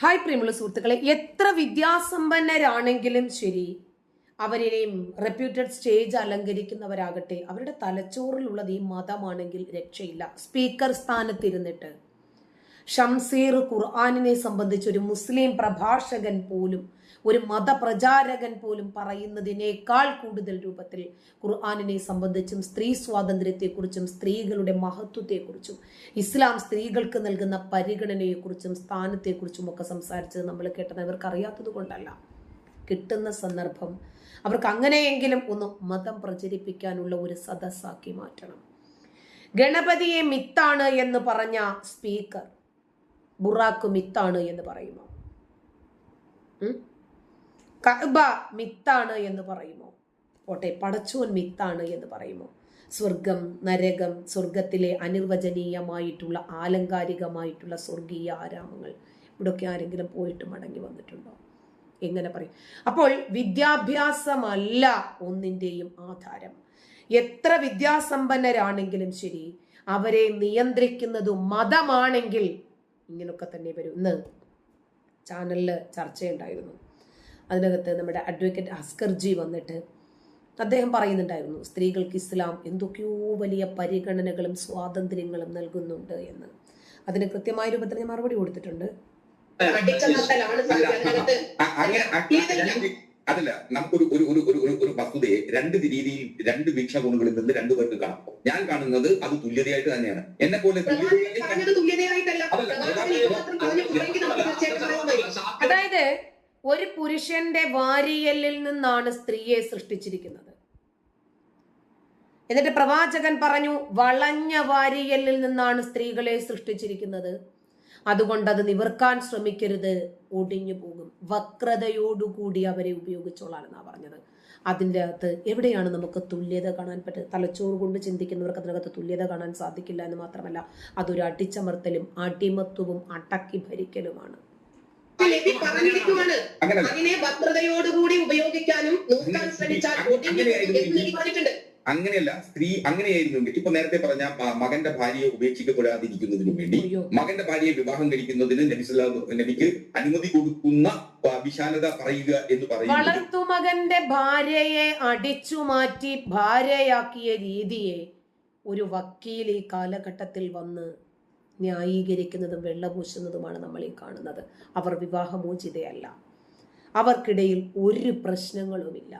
Hi പ്രിയമുള്ള സുഹൃത്തുക്കളെ എത്ര വിദ്യാസമ്പന്നരാണെങ്കിലും ശരി അവരെയും റെപ്യൂട്ടഡ് സ്റ്റേജ് അലങ്കരിക്കുന്നവരാകട്ടെ അവരുടെ തലച്ചോറിലുള്ളത് ഈ മതമാണെങ്കിൽ രക്ഷയില്ല. സ്പീക്കർ സ്ഥാനത്തിരുന്നിട്ട്. ഷംസീർ ഖുർആാനിനെ സംബന്ധിച്ച് ഒരു മുസ്ലിം പ്രഭാഷകൻ പോലും ഒരു മതപ്രചാരകൻ പോലും പറയുന്നതിനേക്കാൾ കൂടുതൽ രൂപത്തിൽ ഖുർആാനിനെ സംബന്ധിച്ചും സ്ത്രീ സ്വാതന്ത്ര്യത്തെക്കുറിച്ചും സ്ത്രീകളുടെ മഹത്വത്തെക്കുറിച്ചും ഇസ്ലാം സ്ത്രീകൾക്ക് നൽകുന്ന പരിഗണനയെക്കുറിച്ചും സ്ഥാനത്തെക്കുറിച്ചും ഒക്കെ സംസാരിച്ചത് നമ്മൾ കേട്ടത് അവർക്ക് അറിയാത്തത് കൊണ്ടല്ല. കിട്ടുന്ന സന്ദർഭം അവർക്ക് അങ്ങനെയെങ്കിലും ഒന്ന് മതം പ്രചരിപ്പിക്കാനുള്ള ഒരു സദസ്സാക്കി മാറ്റണം. ഗണപതിയെ മിത്താണ് എന്ന് പറഞ്ഞ സ്പീക്കർ ബുറാക്ക് മിത്താണ് എന്ന് പറയുമോ? കഅബ മിത്താണ് എന്ന് പറയുമോ? ഓട്ടെ പടച്ചോൻ മിത്താണ് എന്ന് പറയുമോ? സ്വർഗം നരകം സ്വർഗത്തിലെ അനിർവചനീയമായിട്ടുള്ള ആലങ്കാരികമായിട്ടുള്ള സ്വർഗീയ ആരാമങ്ങൾ. ഇവിടൊക്കെ ആരെങ്കിലും പോയിട്ട് മടങ്ങി വന്നിട്ടുണ്ടോ? എങ്ങനെ പറയും? അപ്പോൾ വിദ്യാഭ്യാസമല്ല ഒന്നിന്റെയും ആധാരം. എത്ര വിദ്യാസമ്പന്നരാണെങ്കിലും ശരി അവരെ നിയന്ത്രിക്കുന്നത് മതമാണെങ്കിൽ ഇങ്ങനൊക്കെ തന്നെ വരും ഇന്ന് ചാനലിൽ ചർച്ചയുണ്ടായിരുന്നു. അതിനകത്ത് നമ്മുടെ അഡ്വക്കേറ്റ് അസ്കർജി വന്നിട്ട് അദ്ദേഹം പറയുന്നുണ്ടായിരുന്നു സ്ത്രീകൾക്ക് ഇസ്ലാം എന്തൊക്കെയോ വലിയ പരിഗണനകളും സ്വാതന്ത്ര്യങ്ങളും നൽകുന്നുണ്ട് എന്ന്. അതിന് കൃത്യമായ രൂപത്തിൽ ഞാൻ മറുപടി കൊടുത്തിട്ടുണ്ട്. അടിച്ചമർത്തലാണ് അതിനകത്ത് അതല്ല നമുക്കൊരു ഒരു ഒരു ഒരു ഒരു ഒരു വസ്തുതയെ രണ്ട് രീതിയിൽ രണ്ട് വീക്ഷണകോണുകളിൽ നിന്ന് രണ്ടു പേർക്ക് കാണാം. ഞാൻ കാണുന്നത് അത് തുല്യതയായിട്ട് തന്നെയാണ്. എന്നെ പോലെ. അതായത് ഒരു പുരുഷന്റെ വാരിയലിൽ നിന്നാണ് സ്ത്രീയെ സൃഷ്ടിച്ചിരിക്കുന്നത്. എന്നിട്ട് പ്രവാചകൻ പറഞ്ഞു വളഞ്ഞ വാരിയലിൽ നിന്നാണ് സ്ത്രീകളെ സൃഷ്ടിച്ചിരിക്കുന്നത്. അതുകൊണ്ട് അത് നിവർക്കാൻ ശ്രമിക്കരുത്. ഒടിഞ്ഞു പോകും. വക്രതയോടുകൂടി അവരെ ഉപയോഗിച്ചോളാണെന്നാണ് പറഞ്ഞത്. അതിന്റെ അകത്ത് എവിടെയാണ് നമുക്ക് തുല്യത കാണാൻ പറ്റുക തലച്ചോറ് കൊണ്ട് ചിന്തിക്കുന്നവർക്ക് അതിനകത്ത് തുല്യത കാണാൻ സാധിക്കില്ല എന്ന് മാത്രമല്ല അതൊരു അടിച്ചമർത്തലും അടിമത്വവും അടക്കി ഭരിക്കലുമാണ്. അതിനെ ഭദ്രതയോടുകൂടി ഉപയോഗിക്കാനും നോക്കാൻ ശ്രമിച്ചാൽ എന്ന് പറഞ്ഞിട്ടുണ്ട്. അങ്ങനെയല്ല സ്ത്രീ അങ്ങനെയായിരുന്നു ഇപ്പൊ നേരത്തെ പറഞ്ഞ മകന്റെ ഭാര്യയെ ഉപേക്ഷിക്കപ്പെടാതിരിക്കുന്നതിനു വേണ്ടി മകന്റെ ഭാര്യയെ വിവാഹം കഴിക്കുന്നതിന് നബിക്ക് അനുമതി കൊടുക്കുന്ന വിശാലത പറയുക എന്ന് പറയുന്നത്. വളർത്തുമകന്റെ ഭാര്യയെ അടിച്ചു മാറ്റി ഭാര്യയാക്കിയ രീതിയെ ഒരു വക്കീൽ ഈ കാലഘട്ടത്തിൽ വന്ന് ന്യായീകരിക്കുന്നതും വെള്ളപൂശുന്നതുമാണ് നമ്മൾ ഈ കാണുന്നത്. അവർ വിവാഹമോചിതയല്ല. അവർക്കിടയിൽ ഒരു പ്രശ്നങ്ങളുമില്ല.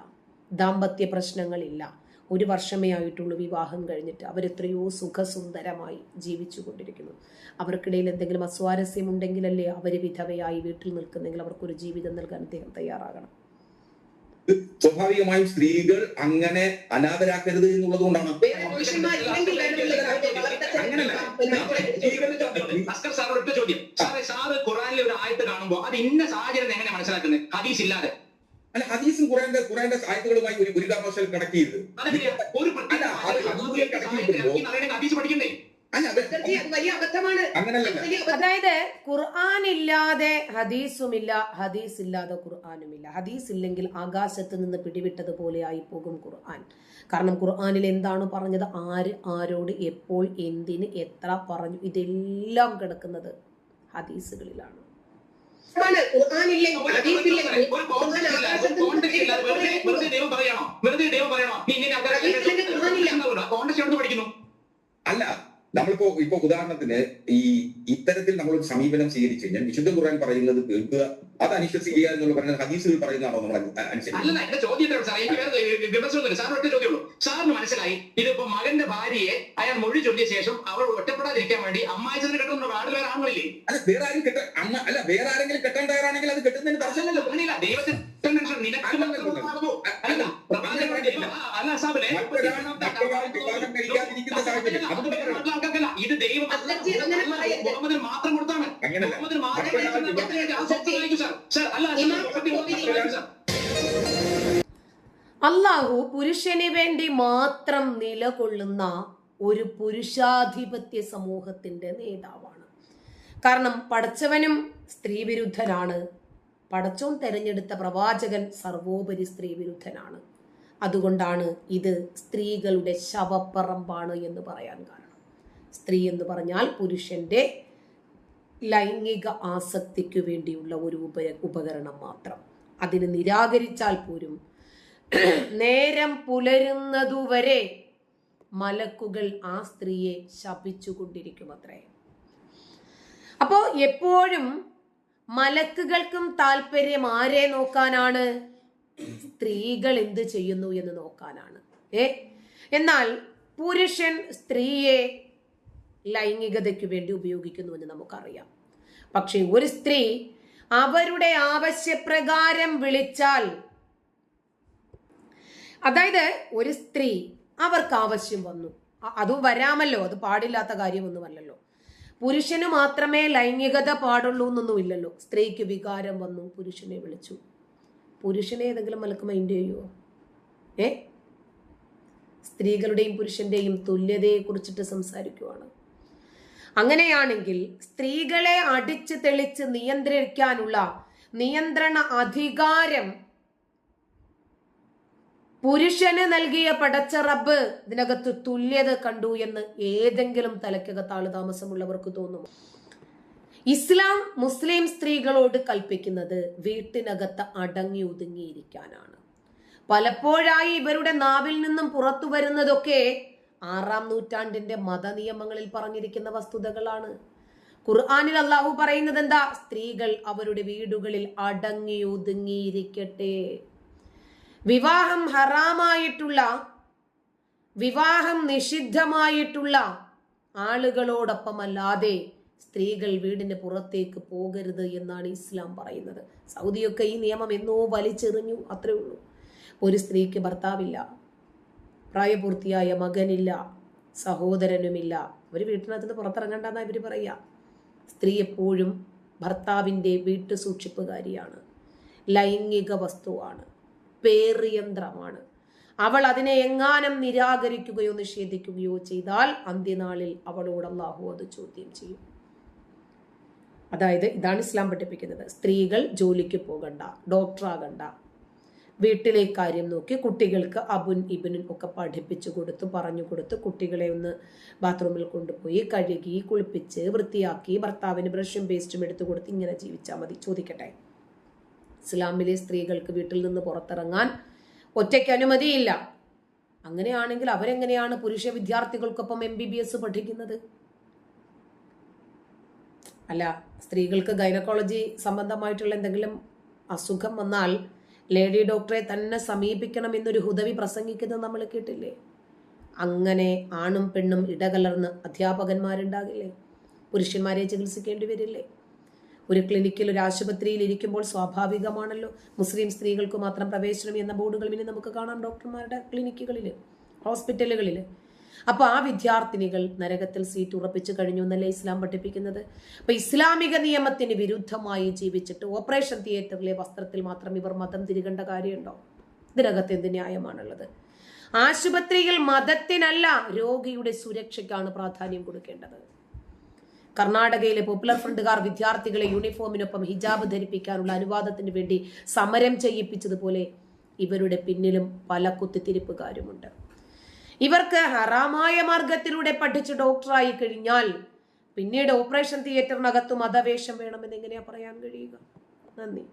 ദാമ്പത്യ പ്രശ്നങ്ങളില്ല. ഒരു വർഷമേ ആയിട്ടുള്ളൂ വിവാഹം കഴിഞ്ഞിട്ട് അവരെത്രയോ സുഖസുന്ദരമായി ജീവിച്ചു കൊണ്ടിരിക്കുന്നു അവർക്കിടയിൽ എന്തെങ്കിലും അസ്വാരസ്യമുണ്ടെങ്കിലല്ലേ അവർ വിധവയായി വീട്ടിൽ നിൽക്കുന്നെങ്കിൽ അവർക്കൊരു ജീവിതം നൽകാൻ അദ്ദേഹം തയ്യാറാകണം. സ്വാഭാവികമായും സ്ത്രീകൾ അങ്ങനെ അനാഥരാക്കരുത് എന്നുള്ളത് കൊണ്ടാണ്. അസ്കർ സാറോട് ഒറ്റ ചോദ്യം. സാറേ സാറ് ഖുറാനിലെ ഒരു ആയത്ത് കാണുമ്പോൾ അത് ഇന്ന സാഹചര്യം എങ്ങനെ മനസ്സിലാക്കുന്നത്? ഹദീസ് ഇല്ലാതെ അല്ല ഹദീസും ഖുറാന്റെ ഖുറാന്റെ ആയത്തുകളുമായി ഒരു കാരണവശാലും കണക്ട് ചെയ്ത് അതായത് ഖുർആൻ ഇല്ലാതെ ഹദീസുമില്ല ഹദീസ് ഇല്ലാതെ ഖുർആാനുമില്ല. ഹദീസ് ഇല്ലെങ്കിൽ ആകാശത്ത് നിന്ന് പിടിവിട്ടതുപോലെ ആയി പോകും ഖുർആൻ. കാരണം ഖുർആനിൽ എന്താണ് പറഞ്ഞത്? ആര് ആരോട് എപ്പോൾ എന്തിന് എത്ര പറഞ്ഞു? ഇതെല്ലാം കിടക്കുന്നത് ഹദീസുകളിലാണ്. അല്ല. നമ്മളിപ്പോ ഇപ്പൊ ഉദാഹരണത്തിന് ഈ ഇത്തരത്തിൽ നമ്മൾ ഒരു സമീപനം സ്വീകരിച്ചു കഴിഞ്ഞാൽ വിശുദ്ധ ഖുർആൻ പറയുന്നത് കേൾക്കുക അത് അനുശ്വസിക്കുക എന്നുള്ള പറയുന്നത് ഹദീസുകൾ പറയുന്നതാണോ നമ്മൾ വേറെ സാറിന് മനസ്സിലായി ഇതിപ്പോ മകന്റെ ഭാര്യയെ അയാൾ മൊഴി ചൊല്ലിയ ശേഷം അവൾ ഒറ്റപ്പെടാതിരിക്കാൻ വേണ്ടി അമ്മായിച്ചതിന് കെട്ടുന്ന നാട് വേറെ ആണുങ്ങളില്ലേ? അല്ല വേറെ ആരും കെട്ട അമ്മ അല്ല വേറെ ആരെങ്കിലും കെട്ടാൻ തയ്യാറാണെങ്കിൽ അത് കെട്ടുന്നതിന് തടസ്സമല്ലോ അങ്ങനെയില്ല. ദൈവത്തിന് അല്ല സാബിലെ മറ്റൊരാൾ വിവാഹം കഴിക്കാതിരിക്കുന്ന സാഹചര്യം. ദൈവം. മുഹമ്മദിന് മാത്രം കൊടുത്താണ് അങ്ങനല്ല. മുഹമ്മദിന് മാത്രം. അള്ളാഹു പുരുഷന് വേണ്ടി മാത്രം നിലകൊള്ളുന്ന ഒരു പുരുഷാധിപത്യ സമൂഹത്തിന്റെ നേതാവാണ്. കാരണം പടച്ചവനും സ്ത്രീ വിരുദ്ധനാണ് പടച്ചോൻ തെരഞ്ഞെടുത്ത പ്രവാചകൻ സർവോപരി സ്ത്രീ വിരുദ്ധനാണ് അതുകൊണ്ടാണ് ഇത് സ്ത്രീകളുടെ ശവപ്പറമ്പാണ് എന്ന് പറയാൻ കാരണം. സ്ത്രീ എന്ന് പറഞ്ഞാൽ പുരുഷന്റെ ലൈംഗിക ആസക്തിക്ക് വേണ്ടിയുള്ള ഒരു ഉപ ഉപകരണം മാത്രം. അതിന് നിരാകരിച്ചാൽ പോലും നേരം പുലരുന്നതുവരെ മലക്കുകൾ ആ സ്ത്രീയെ ശപിച്ചുകൊണ്ടിരിക്കും അത്രേ അപ്പോ എപ്പോഴും മലക്കുകൾക്കും താല്പര്യം ആരെ നോക്കാനാണ്? സ്ത്രീകൾ എന്ത് ചെയ്യുന്നു എന്ന് നോക്കാനാണ്. ഏ? എന്നാൽ പുരുഷൻ സ്ത്രീയെ ലൈംഗികതയ്ക്ക് വേണ്ടി ഉപയോഗിക്കുന്നുവെന്ന് നമുക്കറിയാം. പക്ഷേ ഒരു സ്ത്രീ അവരുടെ ആവശ്യപ്രകാരം വിളിച്ചാൽ അതായത് ഒരു സ്ത്രീ അവർക്ക് ആവശ്യം വന്നു അത് വരാമല്ലോ അത് പാടില്ലാത്ത കാര്യമൊന്നുമല്ലല്ലോ. പുരുഷന് മാത്രമേ ലൈംഗികത പാടുള്ളൂ എന്നൊന്നുമില്ലല്ലോ സ്ത്രീക്ക് വികാരം വന്നു പുരുഷനെ വിളിച്ചു. പുരുഷനെ ഏതെങ്കിലും മലക്ക് മൈൻഡ് ചെയ്യുമോ ഏ? സ്ത്രീകളുടെയും പുരുഷന്റെയും തുല്യതയെ കുറിച്ചിട്ട് സംസാരിക്കുവാണ്. അങ്ങനെയാണെങ്കിൽ സ്ത്രീകളെ അടിച്ചു തെളിച്ച് നിയന്ത്രിക്കാനുള്ള നിയന്ത്രണ അധികാരം പുരുഷന് നൽകിയ പടച്ച റബ്ബ് ഇതിനകത്ത് തുല്യത കണ്ടു എന്ന് ഏതെങ്കിലും തലക്കകത്ത് ആൾ താമസമുള്ളവർക്ക് തോന്നും ഇസ്ലാം മുസ്ലിം സ്ത്രീകളോട് കൽപ്പിക്കുന്നത് വീട്ടിനകത്ത് അടങ്ങി ഒതുങ്ങിയിരിക്കാനാണ്. പലപ്പോഴായി ഇവരുടെ നാവിൽ നിന്നും പുറത്തു വരുന്നതൊക്കെ ആറാം നൂറ്റാണ്ടിന്റെ മതനിയമങ്ങളിൽ പറഞ്ഞിരിക്കുന്ന വസ്തുതകളാണ്. ഖുർആാനിൽ അള്ളാഹു പറയുന്നത് എന്താ സ്ത്രീകൾ അവരുടെ വീടുകളിൽ അടങ്ങി ഒതുങ്ങിയിരിക്കട്ടെ. വിവാഹം ഹറാമായിട്ടുള്ള വിവാഹം നിഷിദ്ധമായിട്ടുള്ള ആളുകളോടൊപ്പമല്ലാതെ സ്ത്രീകൾ വീടിന് പുറത്തേക്ക് പോകരുത് എന്നാണ് ഇസ്ലാം പറയുന്നത്. സൗദിയൊക്കെ ഈ നിയമം എന്നോ വലിച്ചെറിഞ്ഞു അത്രേ ഉള്ളൂ. ഒരു സ്ത്രീക്ക് ഭർത്താവില്ല. പ്രായപൂർത്തിയായ മകനില്ല സഹോദരനുമില്ല. അവർ വീട്ടിനകത്ത് നിന്ന് പുറത്തിറങ്ങണ്ടെന്നാണ് ഇവർ പറയുക. സ്ത്രീ എപ്പോഴും ഭർത്താവിന്റെ വീട്ടു സൂക്ഷിപ്പുകാരിയാണ്. ലൈംഗിക വസ്തുവാണ്. പേറിയന്ത്രമാണ് അവൾ അതിനെ എങ്ങാനും നിരാകരിക്കുകയോ നിഷേധിക്കുകയോ ചെയ്താൽ അന്ത്യനാളിൽ അവളോട് അള്ളാഹു അത് ചോദ്യം ചെയ്യും. അതായത് ഇതാണ് ഇസ്ലാം പഠിപ്പിക്കുന്നത്. സ്ത്രീകൾ ജോലിക്ക് പോകണ്ട ഡോക്ടറാകണ്ട വീട്ടിലെ കാര്യം നോക്കി കുട്ടികൾക്ക് അബുൻ ഇബിനും ഒക്കെ പഠിപ്പിച്ചു കൊടുത്ത് പറഞ്ഞു കൊടുത്ത്. കുട്ടികളെ ഒന്ന് ബാത്റൂമിൽ കൊണ്ടുപോയി കഴുകി കുളിപ്പിച്ച് വൃത്തിയാക്കി ഭർത്താവിന് ബ്രഷും പേസ്റ്റും എടുത്തു കൊടുത്ത് ഇങ്ങനെ ജീവിച്ചാൽ മതി. ചോദിക്കട്ടെ? ഇസ്ലാമിലെ സ്ത്രീകൾക്ക് വീട്ടിൽ നിന്ന് പുറത്തിറങ്ങാൻ ഒറ്റയ്ക്ക് അനുമതിയില്ല. അങ്ങനെയാണെങ്കിൽ അവരെങ്ങനെയാണ് പുരുഷ വിദ്യാർത്ഥികൾക്കൊപ്പം എം ബി ബി എസ് പഠിക്കുന്നത്? അല്ല സ്ത്രീകൾക്ക് ഗൈനക്കോളജി സംബന്ധമായിട്ടുള്ള എന്തെങ്കിലും അസുഖം വന്നാൽ ലേഡി ഡോക്ടറെ തന്നെ സമീപിക്കണം എന്നൊരു ഹുദവി പ്രസംഗിക്കുന്നത് നമ്മൾ കേട്ടില്ലേ? അങ്ങനെ ആണും പെണ്ണും ഇടകലർന്ന് അധ്യാപകന്മാരുണ്ടാകില്ലേ? പുരുഷന്മാരെ ചികിത്സിക്കേണ്ടി വരില്ലേ? ഒരു ക്ലിനിക്കിൽ ഒരു ആശുപത്രിയിൽ ഇരിക്കുമ്പോൾ സ്വാഭാവികമാണല്ലോ മുസ്ലിം സ്ത്രീകൾക്ക് മാത്രം പ്രവേശനം എന്ന ബോർഡുകൾ പിന്നെ നമുക്ക് കാണാം ഡോക്ടർമാരുടെ ക്ലിനിക്കുകളിൽ ഹോസ്പിറ്റലുകളിൽ അപ്പൊ ആ വിദ്യാർത്ഥിനികൾ നരകത്തിൽ സീറ്റ് ഉറപ്പിച്ചു കഴിഞ്ഞു എന്നല്ലേ ഇസ്ലാം പഠിപ്പിക്കുന്നത്? അപ്പൊ ഇസ്ലാമിക നിയമത്തിന് വിരുദ്ധമായി ജീവിച്ചിട്ട് ഓപ്പറേഷൻ തിയേറ്ററിലെ വസ്ത്രത്തിൽ മാത്രം ഇവർ മതം തിരികേണ്ട കാര്യമുണ്ടോ? ഇതിനകത്ത് എന്ത് ന്യായമാണുള്ളത്? ആശുപത്രിയിൽ മതത്തിനല്ല രോഗിയുടെ സുരക്ഷയ്ക്കാണ് പ്രാധാന്യം കൊടുക്കേണ്ടത്. കർണാടകയിലെ പോപ്പുലർ ഫ്രണ്ടുകാർ വിദ്യാർത്ഥികളെ യൂണിഫോമിനൊപ്പം ഹിജാബ് ധരിപ്പിക്കാനുള്ള അനുവാദത്തിന് വേണ്ടി സമരം ചെയ്യിപ്പിച്ചതുപോലെ ഇവരുടെ പിന്നിലും പല കുത്തിത്തിരിപ്പുകാരുമുണ്ട്. ഇവർക്ക് ഹറാമായ മാർഗത്തിലൂടെ പഠിച്ച് ഡോക്ടറായി കഴിഞ്ഞാൽ പിന്നീട് ഓപ്പറേഷൻ തിയേറ്ററിനകത്ത് മതവേഷം വേണമെന്ന് എങ്ങനെയാ പറയാൻ കഴിയുക? നന്ദി.